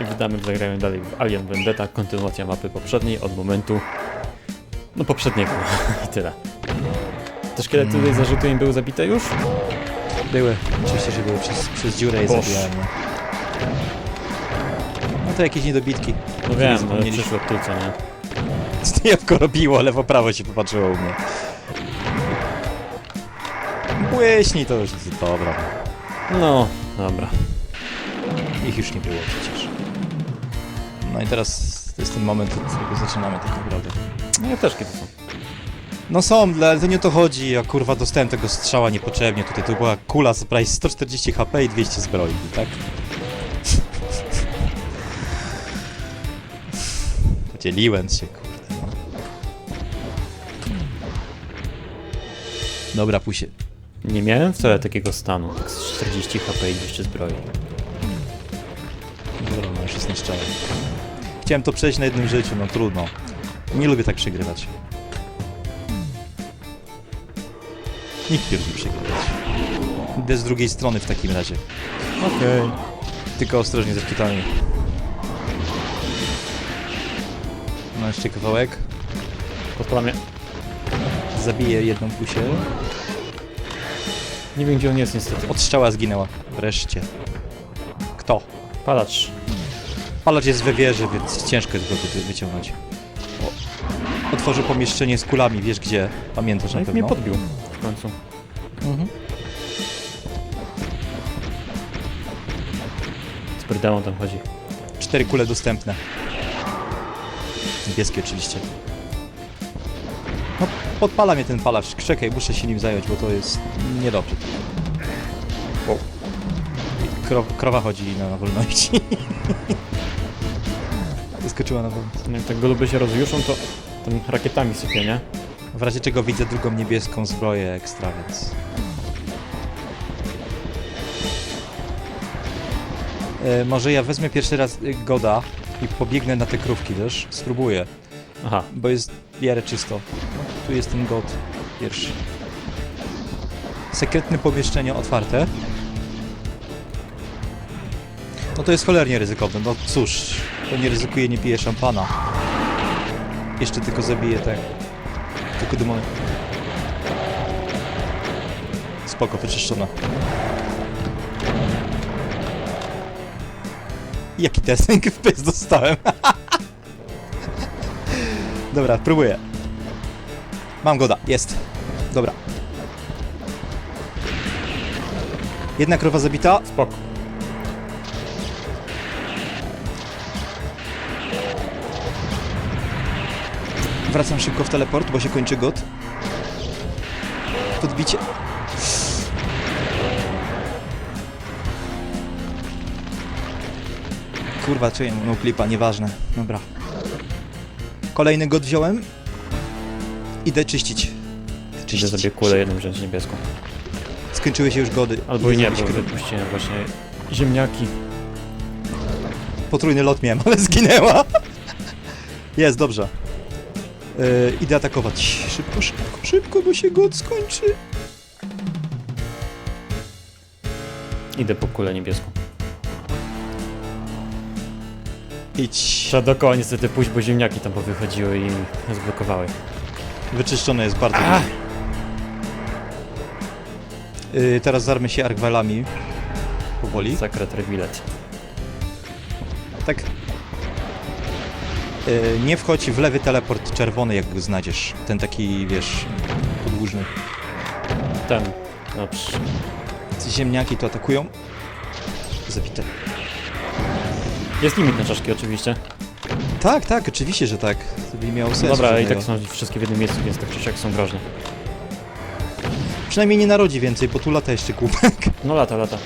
I wydamy, zagrajmy dalej w Alien Vendetta, kontynuacja mapy poprzedniej od momentu, no poprzedniego i tyle. Te szkielety tutaj zarzuty im były zabite już? Były. Oczywiście, że były. Przez, przez dziurę je Boż. zabijałem. No. no to jakieś niedobitki. No wiem, ale przyszło tu, co nie? Jabłko robiło, lewo-prawo się popatrzyło u mnie. Błyśnij to już dobra. No, dobra. Ich już nie było przecież. No i teraz to jest ten moment, od którego zaczynamy tak naprawdę. No ja też kiedy są. No są, ale to nie o to chodzi. Ja kurwa dostałem tego strzała niepotrzebnie. Tutaj to była kula z prawie 140 HP i 200 zbroi, tak? Podzieliłem się, kurde. No. Dobra, pusie. Nie miałem wcale takiego stanu, tak z 40 HP i 200 zbroi. Dobra, no już jest niszczone. Chciałem to przejść na jednym życiu, no trudno. Nie lubię tak przegrywać. Nikt nie lubi przegrywać. Idę z drugiej strony w takim razie. Okej. Tylko ostrożnie ze szpitami. No jeszcze kawałek. Podpala. Zabiję jedną pusię. Nie wiem gdzie on jest niestety. Od strzała zginęła. Wreszcie. Kto? Palacz. Palacz jest we wieży, więc ciężko jest go tutaj wyciągnąć. O. Otworzył pomieszczenie z kulami, wiesz gdzie? Pamiętasz No na i mnie pewno? podbił w końcu. Mhm. Z brydelą tam chodzi. Cztery kule dostępne. Niebieskie oczywiście. No, podpala mnie ten palacz. Czekaj, muszę się nim zająć, bo to jest niedobrze. Wow. I Kro, krowa chodzi na, na wolności. Wyskoczyła na wolność. No Jak tak goluby się rozjuszą, to tam rakietami sypie, nie? W razie czego widzę drugą niebieską zbroję ekstra, więc... E, może ja wezmę pierwszy raz y, Goda i pobiegnę na te krówki, wiesz? Spróbuję. Aha. Bo jest w miarę czysto. Tu jest ten god pierwszy. Sekretne pomieszczenie otwarte. No to jest cholernie ryzykowne. No cóż, to nie ryzykuje, nie pije szampana. Jeszcze tylko zabije te... Tylko demony. Spoko, wyczyszczona. Jaki testing w pys dostałem. Dobra, próbuję. Mam goda, jest. Dobra. Jedna krowa zabita. Spoko. Wracam szybko w teleport, bo się kończy god. Podbicie. Kurwa, czuję no klipa, nieważne. Dobra. Kolejny god wziąłem. Idę czyścić. Idę sobie kulę jedną wziąć niebieską. Skończyły się już gody. Albo i nie, bo zrobić wypuściłem właśnie ziemniaki. Potrójny lot miałem, ale zginęła. Jest, dobrze. Yy, idę atakować. Szybko, szybko, szybko, bo się god skończy. Idę po kulę niebieską. Idź. Trzeba dookoła niestety pójść, bo ziemniaki tam powychodziły i zblokowały. Wyczyszczone jest bardzo. Yy, teraz zarmy się arkwelami. Powoli. Sakret Revealed. Tak. Yy, nie wchodź w lewy teleport czerwony, jak go znajdziesz. Ten taki, wiesz, podłużny. Ten. Dobrze. Ci ziemniaki to atakują. Zabite. Jest limit na czaszki oczywiście. Tak, tak, oczywiście, że tak. To by miało sens. Dobra, i żadnego. tak są wszystkie w jednym miejscu, więc tak czy siak są groźne. Przynajmniej nie narodzi więcej, bo tu lata jeszcze kubek. No lata, lata.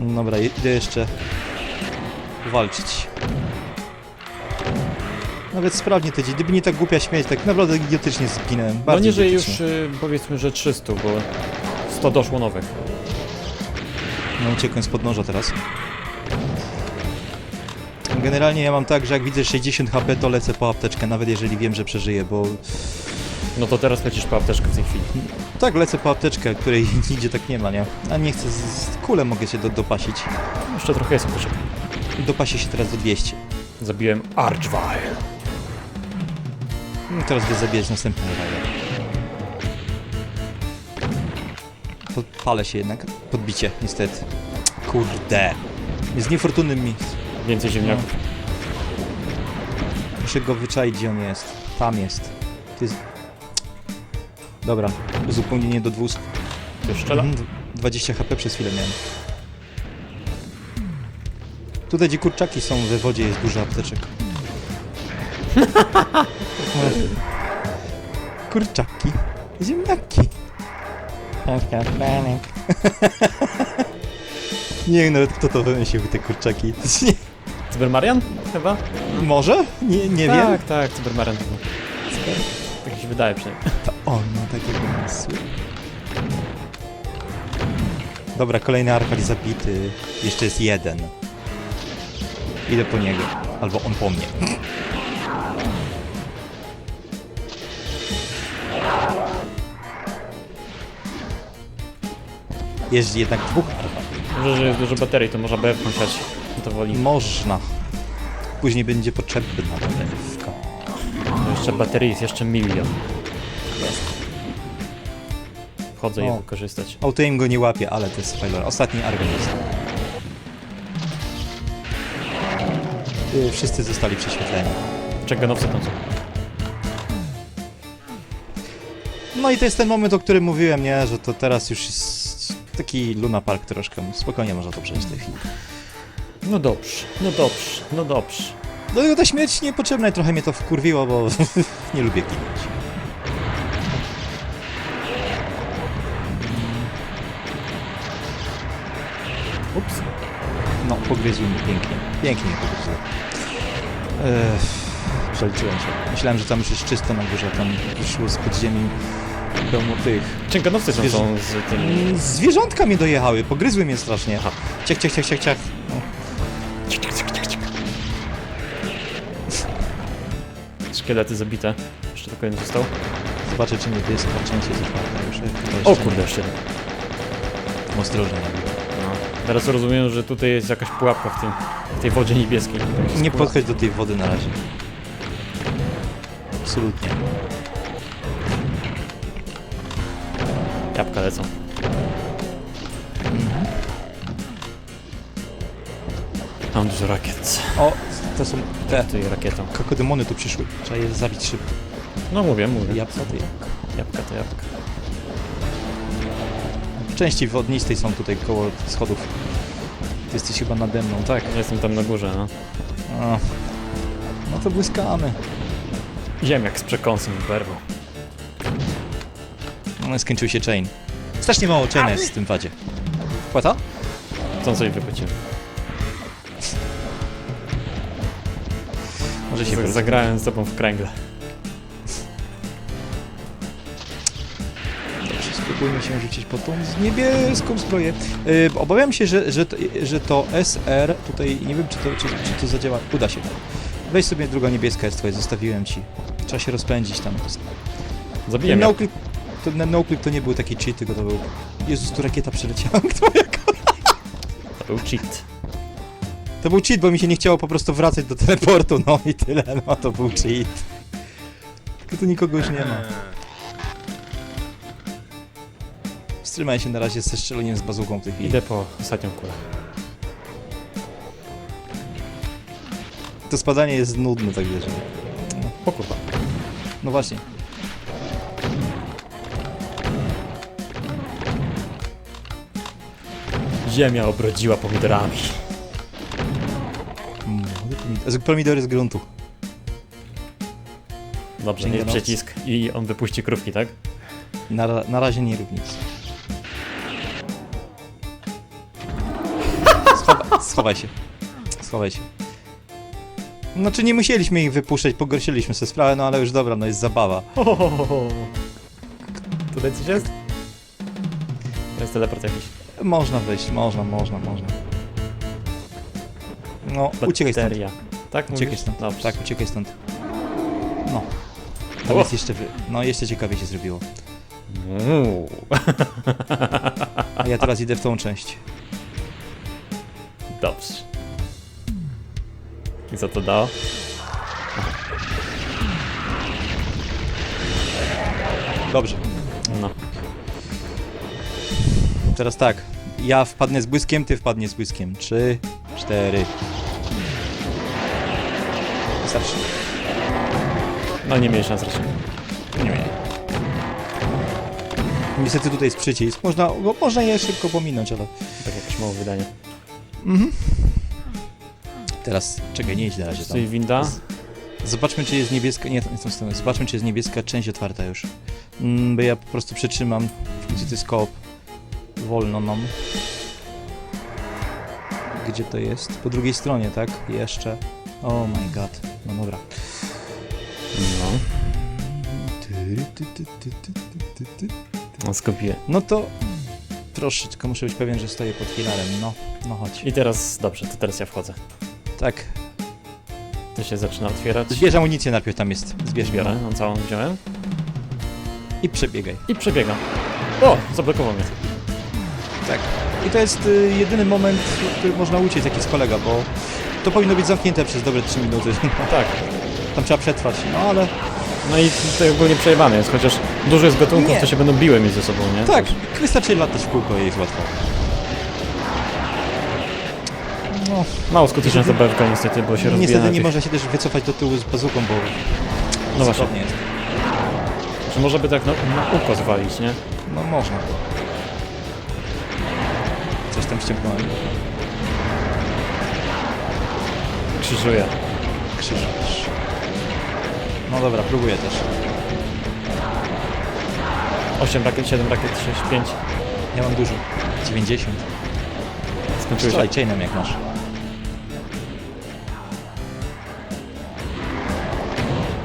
Dobra, idę jeszcze walczyć. Nawet sprawnie to idzie. Gdyby nie tak głupia śmierć, tak naprawdę idiotycznie zginąłem. No że już idiotycznie. y, powiedzmy, że 300, bo 100 doszło nowych. No uciekłem z podnoża teraz. Generalnie ja mam tak, że jak widzę 60 HP, to lecę po apteczkę, nawet jeżeli wiem, że przeżyję, bo No to teraz lecisz po apteczkę w tej chwili. Tak, lecę po apteczkę, której nigdzie tak nie ma, nie? A nie chcę, z, z kulę mogę się do, dopasić. Jeszcze trochę jest apteczek. Dopasię się teraz do 200. Zabiłem Archvile. No, teraz by zabijać następny rider. Podpalę się jednak. Podbicie, niestety. Kurde. Jest w niefortunnym miejscu. Więcej ziemniaków. Muszę go wyczaić, gdzie on jest. Tam jest. To jest... Dobra, uzupełnienie do 200. Już strzela? Mhm, 20 HP przez chwilę miałem. Tutaj, gdzie kurczaki są we wodzie, jest dużo apteczek. kurczaki. Ziemniaki. Nie wiem nawet kto to wymyślił, te kurczaki. Cybermarian? Chyba? Może? Nie, nie wiem. tak, tak, Cybermarian to był. Tak mi się wydaje przynajmniej. To on ma takie pomysły. Dobra, kolejny Arkali zabity. Jeszcze jest jeden. Idę po niego. Albo on po mnie. Jest jednak dwóch. Może, że jest dużo baterii, to można BF kończać. To woli. Można. Później będzie potrzebna baterówka. Jeszcze baterii jest jeszcze milion. Wchodzę je O. wykorzystać. Autoaim go nie łapie, ale to jest spoiler. Ostatni Argon Wszyscy zostali prześwietleni. Czeganowcy tam są. No i to jest ten moment, o którym mówiłem, nie? Że to teraz już jest taki Luna Park troszkę. Spokojnie można to przejść w tej chwili. No dobrze, no dobrze, no dobrze. Dlatego ta śmierć niepotrzebna i trochę mnie to wkurwiło, bo nie lubię ginąć. Ups. No, pogryzły mnie pięknie. Pięknie mnie pogryzły. Przeliczyłem się. Myślałem, że tam już jest czysto na górze, tam wyszło z podziemi pełno tych. Tam Zwierzę- są z tym... Zwierzątka mnie dojechały, pogryzły mnie strasznie. Aha. Ciach, ciach, ciach, ciach, ciach. No. Szkielety zabite. Jeszcze tylko jeden został. Zobaczę, czy niebieska część jest. Chyba O kurde, jeszcze jeden. nie. Ostrożnie. Teraz rozumiem, że tutaj jest jakaś pułapka w, tym, w tej wodzie niebieskiej. Nie podchodź do tej wody na razie. Absolutnie. Jabłka lecą. Mam dużo rakiet. O, to są te Tutaj rakietą. kakodemony tu przyszły. Trzeba je zabić szybko. No mówię, mówię. Jabłka to jabłka. Jabłka to jabłka. Części wodnistej są tutaj koło schodów. Ty jesteś chyba nade mną, tak? Jestem tam na górze, no. A. No to błyskamy. Ziemniak z przekąsem berwą. No, skończył się chain. Strasznie mało chaina jest w tym wadzie. Płata? Co coś wypycił. Może się. Zagrałem z tobą w kręgle. Spróbujmy się rzucić po tą niebieską zbroję. Yy, obawiam się, że, że, to, że to SR, tutaj nie wiem czy to, czy, czy to zadziała. Uda się. Weź sobie druga niebieska jest twoja, zostawiłem ci. Trzeba się rozpędzić tam. Zabiję No no, clip, to, no clip to nie był taki cheat, tylko to był... Jezus, tu rakieta przeleciała. Twoja To był cheat. To był cheat, bo mi się nie chciało po prostu wracać do teleportu, no i tyle, no to był cheat. Tylko tu nikogo już nie ma. Wstrzymaj się na razie ze strzeleniem z bazooką w tej chwili. Idę po ostatnią kulę. To spadanie jest nudne, tak wiesz. O kurwa. No właśnie. Ziemia obrodziła pomidorami. Z- Pomidory z gruntu. Dobrze, Księga jest przycisk i on wypuści krówki, tak? Na, ra- na razie nie rób nic. Schowaj się. Schowaj się. Znaczy nie musieliśmy ich wypuszczać, pogorszyliśmy sobie sprawę, no ale już dobra, no jest zabawa. Tutaj coś jest? To jest teleport jakiś. Można wyjść, można, można, można. No, uciekaj stąd. Bateria. Tak, Uciekaj mówisz? stąd. Dobrze. Tak, uciekaj stąd. No. Tam O. jest jeszcze... wy- No, jeszcze ciekawie się zrobiło. Uuu. A ja teraz idę w tą część. Dobrze. I co to dało? Dobrze. No. Teraz tak. Ja wpadnę z błyskiem, ty wpadnie z błyskiem. Trzy, cztery. Wystarczy. No nie mieli szans raczej. Nie wiem. Niestety tutaj jest przycisk. Można, go, można je szybko pominąć, ale... Tak jakieś mało wydanie. Mhm. Teraz, czekaj, nie idź na razie tam. Winda. Zobaczmy, czy jest niebieska. Nie, nie tą stroną. Zobaczmy, czy jest niebieska część otwarta już. Mm, bo ja po prostu przytrzymam. Gdzie to jest koop? Wolno nam. Gdzie to jest? Po drugiej stronie, tak? Jeszcze. Oh my god. No dobra. No. No skupię. No to troszeczkę muszę być pewien, że stoję pod filarem. No, no chodź. I teraz, dobrze, to teraz ja wchodzę. Tak. To się zaczyna otwierać. Zbierz amunicję najpierw tam jest. Zbierz Zbierę, no. całą wziąłem. I przebiegaj. I przebiegam. O, zablokował mnie. Tak. I to jest y, jedyny moment, w którym można uciec jakiś kolega, bo to powinno być zamknięte przez dobre 3 minuty. Tak. Tam trzeba przetrwać, no ale... No i tutaj ogólnie przejebane jest, chociaż dużo jest gatunków, Nie. to się będą biły między sobą, nie? Tak, wystarczy latać w kółko i jest łatwo. No, Mało skuteczna zabawka niestety, bo się rozbija niestety na nie tych... można się też wycofać do tyłu z bazuką, bo... No właśnie. jest. Czy może by tak na, na uko zwalić, nie? No można. Coś tam ściągnąłem. Krzyżuje. Krzyż. No dobra, próbuję też. 8 rakiet, 7 rakiet, 6, 5. Ja mam dużo. 90. Skończyły się. Strzelaj chainem jak masz.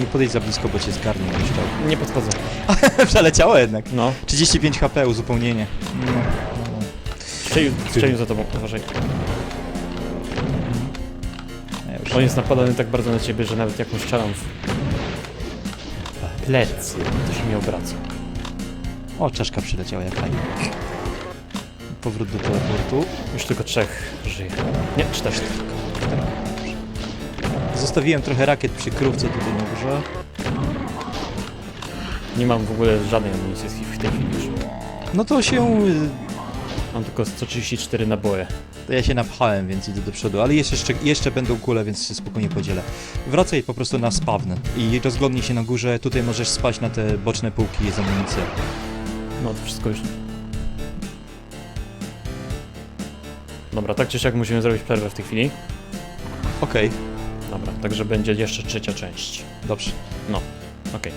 Nie podejdź za blisko, bo cię zgarnie jeszcze. Nie podchodzę. Przeleciało jednak. No. 35 HP, uzupełnienie. No, no. Strzelił, strzelił za tobą, uważaj. Ja już On jest napadany tak bardzo na ciebie, że nawet jak mu strzelam w plecy, to się nie obraca. O, czaszka przyleciała jak fajnie. Powrót do teleportu. Już tylko trzech żyje. Nie, cztery. Zostawiłem trochę rakiet przy krówce tutaj na górze. Nie mam w ogóle żadnej amunicji w tej chwili. No to się... Mam tylko 134 naboje. To ja się napchałem, więc idę do przodu. Ale jeszcze, jeszcze, będą kule, więc się spokojnie podzielę. Wracaj po prostu na spawn i rozglądnij się na górze. Tutaj możesz spać na te boczne półki, jest amunicja. No to wszystko już. Dobra, tak czy siak musimy zrobić przerwę w tej chwili. Okej, Dobra, także będzie jeszcze trzecia część. dobrze. Okej.